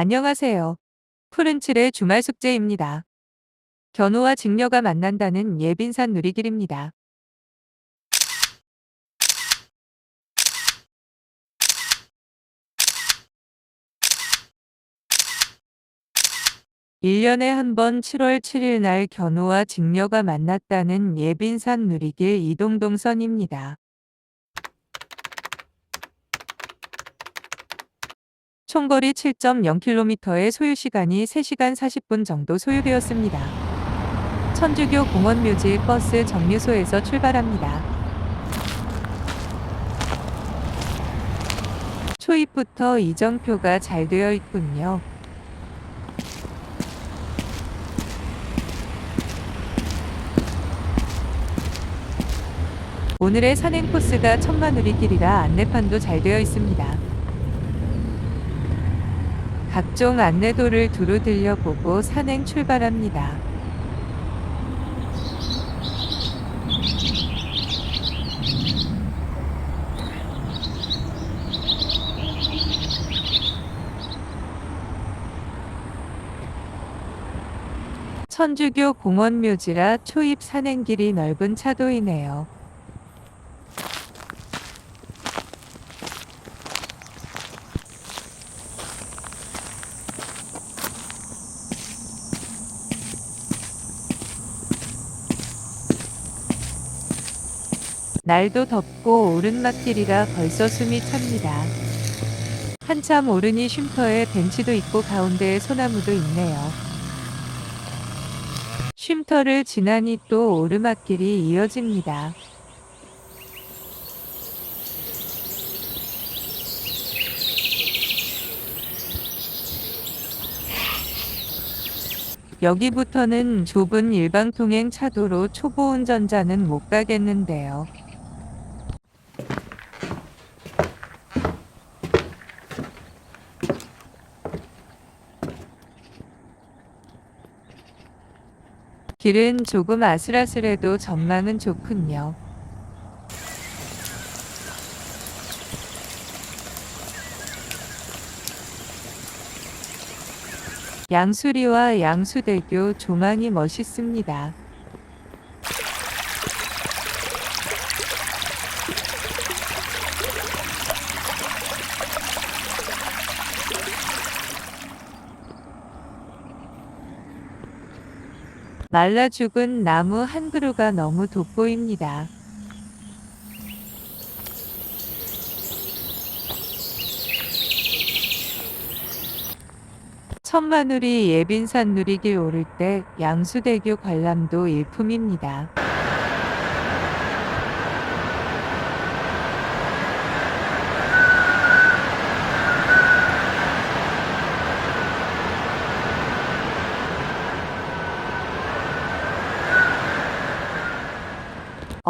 안녕하세요. 푸른칠의 주말 숙제입니다. 견우와 직녀가 만난다는 예빈산 누리길입니다. 일년에 한 번 7월 7일 날 견우와 직녀가 만났다는 예빈산 누리길 이동동선입니다. 총거리 7.0km의 소요시간이 3시간 40분 정도 소요되었습니다. 천주교 공원 묘지 버스 정류소에서 출발합니다. 초입부터 이정표가 잘 되어 있군요. 오늘의 산행 코스가 천마누리길이라 안내판도 잘 되어 있습니다. 각종 안내도를 두루 들려보고 산행 출발합니다. 천주교 공원 묘지라 초입 산행길이 넓은 차도이네요. 날도 덥고 오르막길이라 벌써 숨이 찹니다. 한참 오르니 쉼터에 벤치도 있고 가운데에 소나무도 있네요. 쉼터를 지나니 또 오르막길이 이어집니다. 여기부터는 좁은 일방통행 차도로 초보 운전자는 못 가겠는데요. 길은 조금 아슬아슬해도 전망은 좋군요. 양수리와 양수대교 조망이 멋있습니다. 말라 죽은 나무 한 그루가 너무 돋보입니다. 천마누리 예빈산 누리길 오를 때 양수대교 관람도 일품입니다.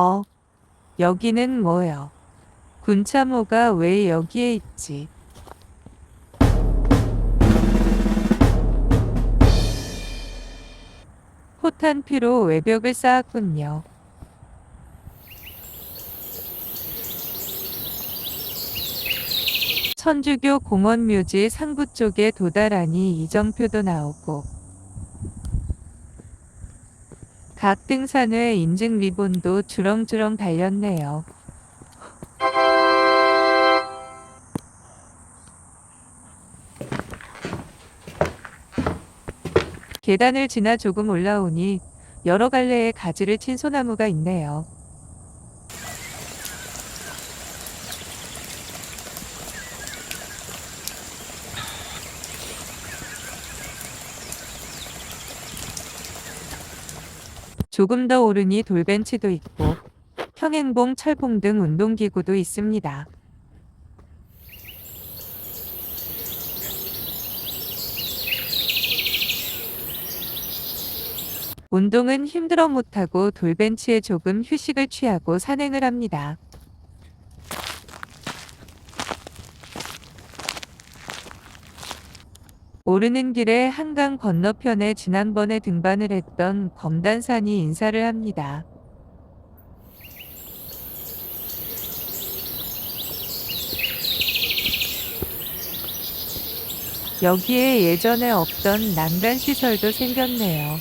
어, 여기는 뭐요? 군참호가 왜 여기에 있지? 호탄 피로 외벽을 쌓았군요. 천주교 공원 묘지 상부 쪽에 도달하니 이정표도 나오고 각 등산회 인증 리본도 주렁주렁 달렸네요. 계단을 지나 조금 올라오니 여러 갈래의 가지를 친 소나무가 있네요. 조금 더 오르니 돌벤치도 있고 평행봉, 철봉 등 운동기구도 있습니다. 운동은 힘들어 못하고 돌벤치에 조금 휴식을 취하고 산행을 합니다. 오르는 길에 한강 건너편에 지난번에 등반을 했던 검단산이 인사를 합니다. 여기에 예전에 없던 난간 시설도 생겼네요.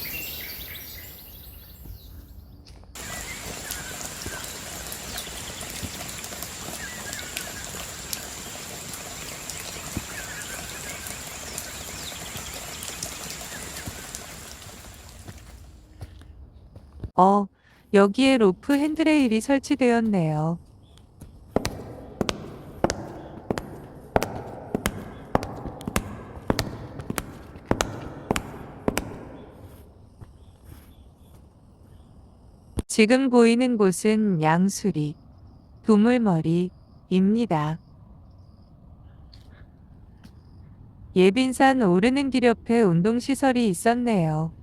어, 여기에 로프 핸드레일이 설치되었네요. 지금 보이는 곳은 양수리, 두물머리입니다. 예빈산 오르는 길 옆에 운동시설이 있었네요.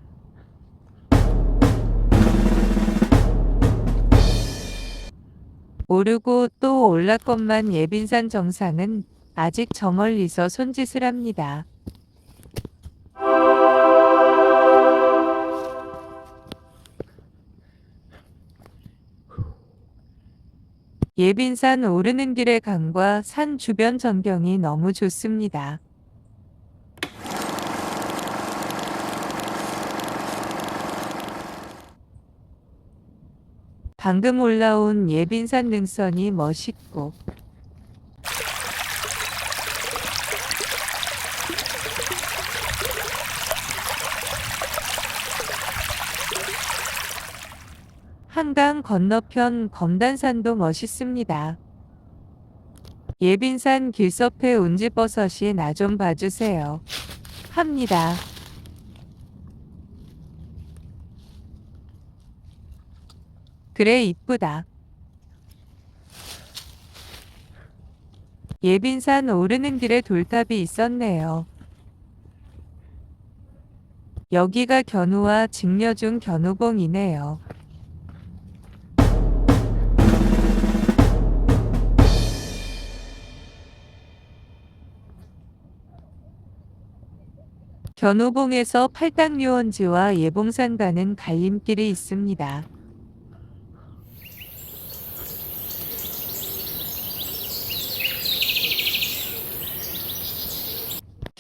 오르고 또 올랐건만 예빈산 정상은 아직 저 멀리서 손짓을 합니다. 예빈산 오르는 길의 강과 산 주변 전경이 너무 좋습니다. 방금 올라온 예빈산 능선이 멋있고 한강 건너편 검단산도 멋있습니다. 예빈산 길섭해 운지버섯이 나 좀 봐주세요. 합니다. 그래 이쁘다. 예빈산 오르는 길에 돌탑이 있었네요. 여기가 견우와 직녀중 견우봉이네요. 견우봉에서 팔당유원지와 예봉산 가는 갈림길이 있습니다.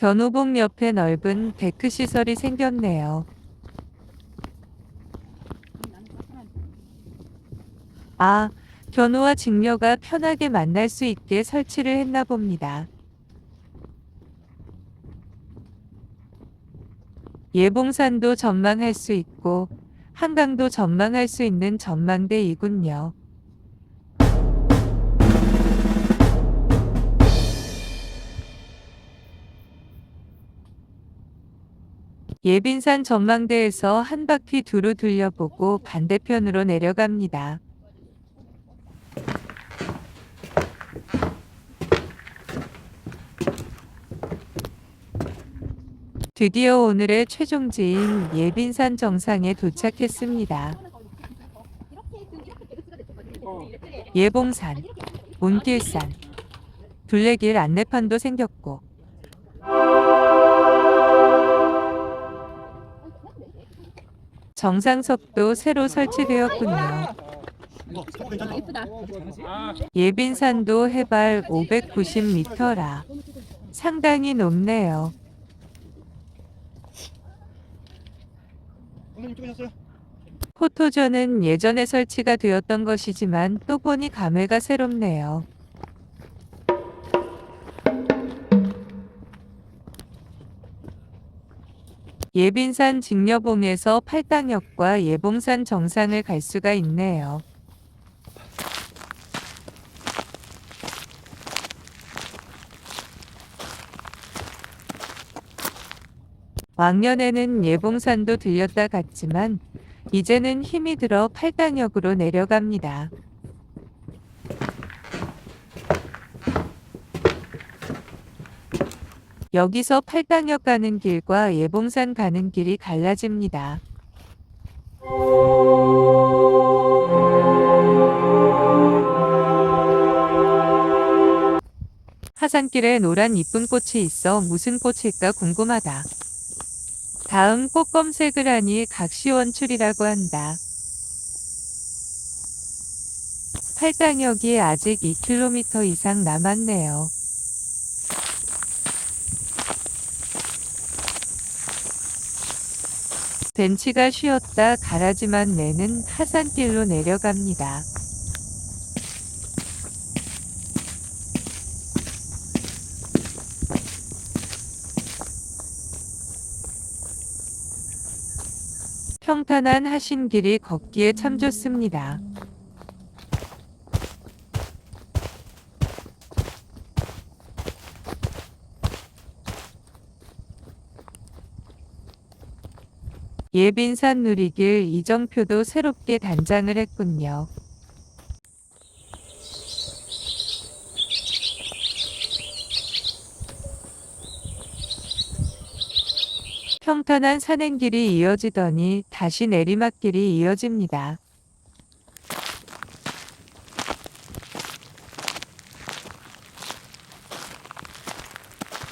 견우봉 옆에 넓은 데크 시설이 생겼네요. 아, 견우와 직녀가 편하게 만날 수 있게 설치를 했나 봅니다. 예봉산도 전망할 수 있고 한강도 전망할 수 있는 전망대이군요. 예빈산 전망대에서 한 바퀴 두루 둘려보고 반대편으로 내려갑니다. 드디어 오늘의 최종지인 예빈산 정상에 도착했습니다. 예봉산, 운길산, 둘레길 안내판도 생겼고 정상석도 새로 설치되었군요. 예빈산도 해발 590m라 상당히 높네요. 포토존은 예전에 설치가 되었던 것이지만 또 보니 감회가 새롭네요. 예빈산 직녀봉에서 팔당역과 예봉산 정상을 갈 수가 있네요. 왕년에는 예봉산도 들렸다 갔지만 이제는 힘이 들어 팔당역으로 내려갑니다. 여기서 팔당역 가는 길과 예봉산 가는 길이 갈라집니다. 하산길에 노란 이쁜 꽃이 있어 무슨 꽃일까 궁금하다. 다음 꽃 검색을 하니 각시원출이라고 한다. 팔당역이 아직 2km 이상 남았네요. 벤치가 쉬었다 가라지만 내는 하산길로 내려갑니다. 평탄한 하신길이 걷기에 참 좋습니다. 예빈산 누리길 이정표도 새롭게 단장을 했군요. 평탄한 산행길이 이어지더니 다시 내리막길이 이어집니다.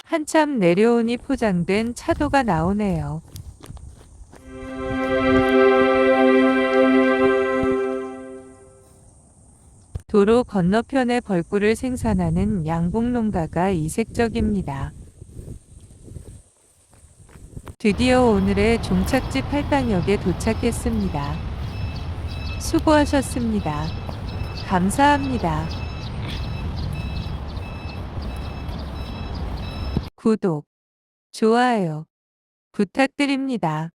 한참 내려오니 포장된 차도가 나오네요. 도로 건너편에 벌꿀을 생산하는 양봉농가가 이색적입니다. 드디어 오늘의 종착지 팔당역에 도착했습니다. 수고하셨습니다. 감사합니다. 구독, 좋아요 부탁드립니다.